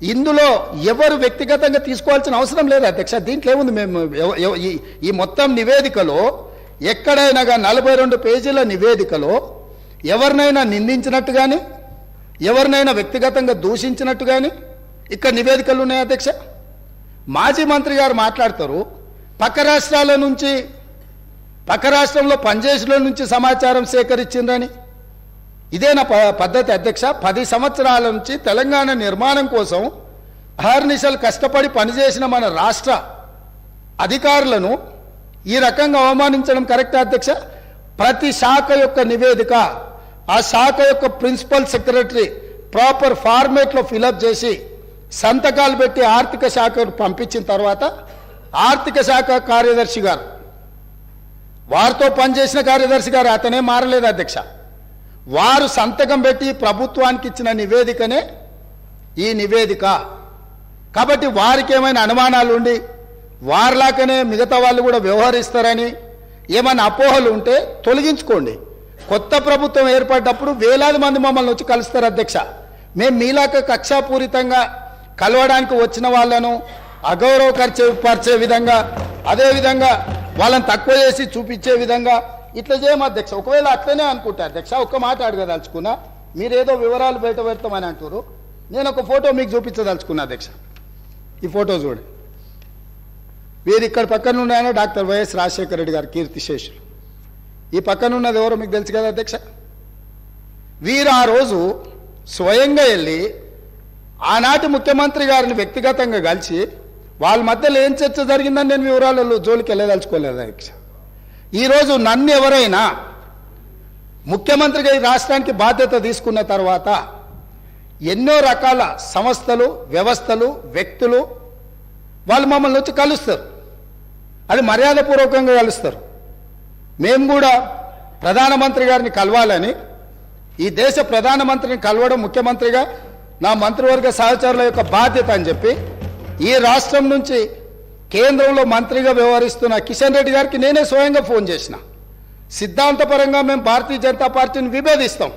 ఇందులో ఎవరు వ్యక్తిగతంగా తీసుకోవాల్సిన అవసరం లేదు అధ్యక్ష. దీంట్లో ఏముంది మేము ఈ- మొత్తం నివేదికలో ఎక్కడైనా నలభై రెండు పేజీల నివేదికలో ఎవరినైనా నిందించినట్టు కానీ ఎవరినైనా వ్యక్తిగతంగా దూషించినట్టు కానీ ఇక్కడ నివేదికలు ఉన్నాయి అధ్యక్ష? మాజీ మంత్రి గారు మాట్లాడతారు పక్క రాష్ట్రాల నుంచి పక్క రాష్ట్రంలో పనిచేసిన నుంచి సమాచారం సేకరించిందని ఇదేనా ప- పద్ధతి అధ్యక్ష. పది సంవత్సరాల నుంచి తెలంగాణ నిర్మాణం కోసం అహర్నిశలు కష్టపడి పనిచేసిన మన రాష్ట్ర అధికారులను ఈ రకంగా అవమానించడం కరెక్ట్ అధ్యక్ష? ప్రతి శాఖ యొక్క నివేదిక ఆ శాఖ యొక్క ప్రిన్సిపల్ సెక్రటరీ ప్రాపర్ ఫార్మేట్లో ఫిలప్ చేసి సంతకాలు పెట్టి ఆర్థిక శాఖకు పంపించిన తర్వాత ఆర్థిక శాఖ కార్యదర్శి గారు వారితో పనిచేసిన కార్యదర్శి గారు అతనే మారలేదు అధ్యక్ష. వారు సంతకం పెట్టి ప్రభుత్వానికి ఇచ్చిన నివేదికనే ఈ నివేదిక. కాబట్టి వారికి ఏమైనా అనుమానాలు ఉండి వారిలాగానే మిగతా వాళ్ళు కూడా వ్యవహరిస్తారని ఏమైనా అపోహలు ఉంటే తొలగించుకోండి. కొత్త ప్రభుత్వం ఏర్పడ్డప్పుడు వేలాది మంది మమ్మల్ని వచ్చి కలుస్తారు అధ్యక్ష. మేము మీలాక కక్షాపూరితంగా కలవడానికి వచ్చిన వాళ్ళను అగౌరవపరిచే పరిచే విధంగా అదేవిధంగా వాళ్ళని తక్కువ చేసి చూపించే విధంగా ఇట్లా చేయము అధ్యక్ష. ఒకవేళ అట్లనే అనుకుంటా అధ్యక్ష ఒక్క మాట అడగదలుచుకున్నా మీరేదో వివరాలు బయట పెడతామని అంటారు నేను ఒక ఫోటో మీకు చూపించదలుచుకున్నా అధ్యక్ష. ఈ ఫోటో చూడండి. వీరు ఇక్కడ పక్కన ఉన్నాయన డాక్టర్ వైఎస్ రాజశేఖర రెడ్డి గారు కీర్తిశేషులు ఈ పక్కన ఉన్నది ఎవరో మీకు తెలుసు కదా అధ్యక్ష? వీరు ఆ రోజు స్వయంగా వెళ్ళి ఆనాటి ముఖ్యమంత్రి గారిని వ్యక్తిగతంగా కలిసి వాళ్ళ మధ్యలో ఏం చర్చ జరిగిందని నేను వివరాలలో జోలికి వెళ్ళదలుచుకోలేదు అధ్యక్ష. ఈరోజు నన్ను ఎవరైనా ముఖ్యమంత్రిగా ఈ రాష్ట్రానికి బాధ్యత తీసుకున్న తర్వాత ఎన్నో రకాల సంస్థలు వ్యవస్థలు వ్యక్తులు వాళ్ళు మమ్మల్ని వచ్చి కలుస్తారు. అది మర్యాదపూర్వకంగా కలుస్తారు. మేము కూడా ప్రధానమంత్రి గారిని కలవాలని ఈ దేశ ప్రధానమంత్రిని కలవడం ముఖ్యమంత్రిగా నా మంత్రివర్గ సహచరుల యొక్క బాధ్యత అని చెప్పి ఈ రాష్ట్రం నుంచి కేంద్రంలో మంత్రిగా వ్యవహరిస్తున్న కిషన్ రెడ్డి గారికి నేనే స్వయంగా ఫోన్ చేసిన. సిద్ధాంతపరంగా మేము భారతీయ జనతా పార్టీని విభేదిస్తాం.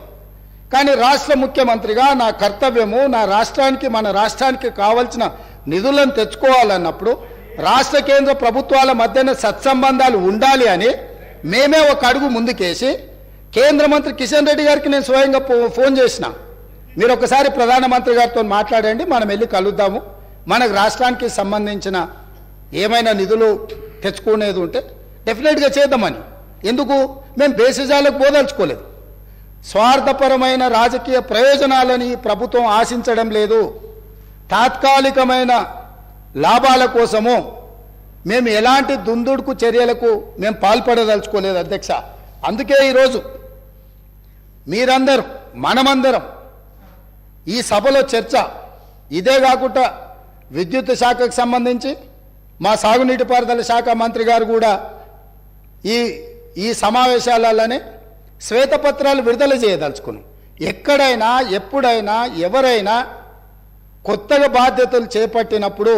కానీ రాష్ట్ర ముఖ్యమంత్రిగా నా కర్తవ్యము నా రాష్ట్రానికి మన రాష్ట్రానికి కావలసిన నిధులను తెచ్చుకోవాలన్నప్పుడు రాష్ట్ర కేంద్ర ప్రభుత్వాల మధ్యన సత్సంబంధాలు ఉండాలి అని మేమే ఒక అడుగు ముందుకేసి కేంద్ర మంత్రి కిషన్ రెడ్డి గారికి నేను స్వయంగా ఫో- ఫోన్ చేసిన. మీరు ఒకసారి ప్రధానమంత్రి గారితో మాట్లాడండి మనం వెళ్ళి కలుద్దాము. మనకు రాష్ట్రానికి సంబంధించిన ఏమైనా నిధులు తెచ్చుకునేది ఉంటే డెఫినెట్గా చేద్దామని. ఎందుకు? మేము దేశజాలకు పోదలుచుకోలేదు స్వార్థపరమైన రాజకీయ ప్రయోజనాలని ప్రభుత్వం ఆశించడం లేదు. తాత్కాలికమైన లాభాల కోసము మేము ఎలాంటి దుందుడుకు చర్యలకు మేము పాల్పడదలుచుకోలేదు అధ్యక్ష. అందుకే ఈరోజు మీరందరూ మనమందరం ఈ సభలో చర్చ. ఇదే కాకుండా విద్యుత్ శాఖకు సంబంధించి మా సాగునీటిపారుదల శాఖ మంత్రి గారు కూడా ఈ ఈ సమావేశాలలోనే శ్వేతపత్రాలు విడుదల చేయదలుచుకున్నాం. ఎక్కడైనా ఎప్పుడైనా ఎవరైనా కొత్తగా బాధ్యతలు చేపట్టినప్పుడు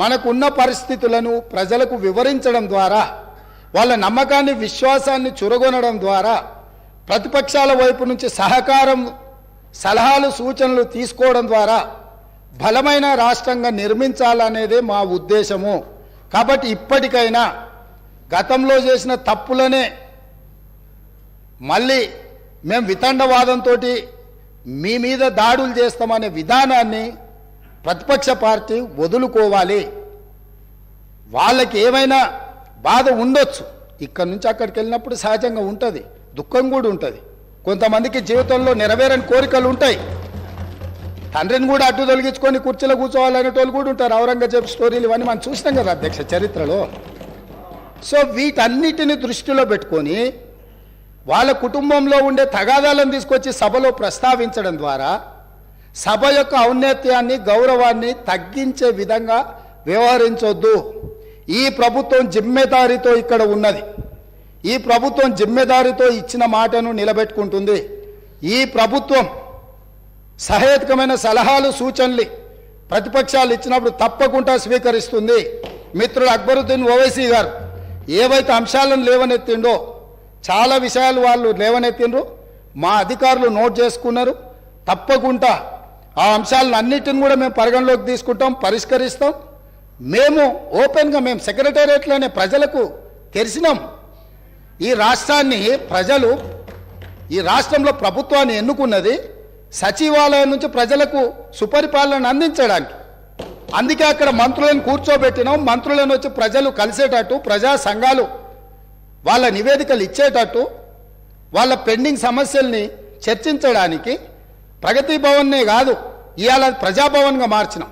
మనకున్న పరిస్థితులను ప్రజలకు వివరించడం ద్వారా వాళ్ళ నమ్మకాన్ని విశ్వాసాన్ని చురగొనడం ద్వారా ప్రతిపక్షాల వైపు నుంచి సహకారం సలహాలు సూచనలు తీసుకోవడం ద్వారా బలమైన రాష్ట్రంగా నిర్మించాలనేదే మా ఉద్దేశము. కాబట్టి ఇప్పటికైనా గతంలో చేసిన తప్పులనే మళ్ళీ మేము వితండవాదంతో మీ మీద దాడులు చేస్తామనే విధానాన్ని ప్రతిపక్ష పార్టీ వదులుకోవాలి. వాళ్ళకి ఏమైనా బాధ ఉండొచ్చు. ఇక్కడ నుంచి అక్కడికి వెళ్ళినప్పుడు సహజంగా ఉంటుంది. దుఃఖం కూడా ఉంటుంది. కొంతమందికి జీవితంలో నెరవేరని కోరికలు ఉంటాయి. తండ్రిని కూడా అడ్డు తొలగించుకొని కుర్చీలో కూర్చోవాలనేటోళ్ళు కూడా ఉంటారు. ఔరంగజేబ్ స్టోరీలు ఇవన్నీ మనం చూసినాం కదా అధ్యక్ష చరిత్రలో. సో వీటన్నిటిని దృష్టిలో పెట్టుకొని వాళ్ళ కుటుంబంలో ఉండే తగాదాలను తీసుకొచ్చి సభలో ప్రస్తావించడం ద్వారా సభ యొక్క ఔన్నత్యాన్ని గౌరవాన్ని తగ్గించే విధంగా వ్యవహరించొద్దు. ఈ ప్రభుత్వం జిమ్మెదారితో ఇక్కడ ఉన్నది. ఈ ప్రభుత్వం జిమ్మెదారితో ఇచ్చిన మాటను నిలబెట్టుకుంటుంది. ఈ ప్రభుత్వం సహేతుకమైన సలహాలు సూచనలు ప్రతిపక్షాలు ఇచ్చినప్పుడు తప్పకుండా స్వీకరిస్తుంది. మిత్రుడు అక్బరుద్దీన్ ఓవైసీ గారు ఏవైతే అంశాలను లేవనెత్తిండో చాలా విషయాలు వాళ్ళు లేవనెత్తిండ్రు. మా అధికారులు నోట్ చేసుకున్నారు. తప్పకుండా ఆ అంశాలను అన్నిటిని కూడా మేము పరిగణలోకి తీసుకుంటాం పరిష్కరిస్తాం. మేము ఓపెన్గా మేము సెక్రటేరియట్లోనే ప్రజలకు తెరిచినాం ఈ రాష్ట్రాన్ని ప్రజలు ఈ రాష్ట్రంలో ప్రభుత్వాన్ని ఎన్నుకున్నది సచివాలయం నుంచి ప్రజలకు సుపరిపాలన అందించడానికి. అందుకే అక్కడ మంత్రులను కూర్చోబెట్టినాం. మంత్రులను వచ్చి ప్రజలు కలిసేటట్టు ప్రజా సంఘాలు వాళ్ళ నివేదికలు ఇచ్చేటట్టు వాళ్ళ పెండింగ్ సమస్యల్ని చర్చించడానికి ప్రగతి భవన్నే కాదు ఇవాళ ప్రజాభవన్గా మార్చినాం.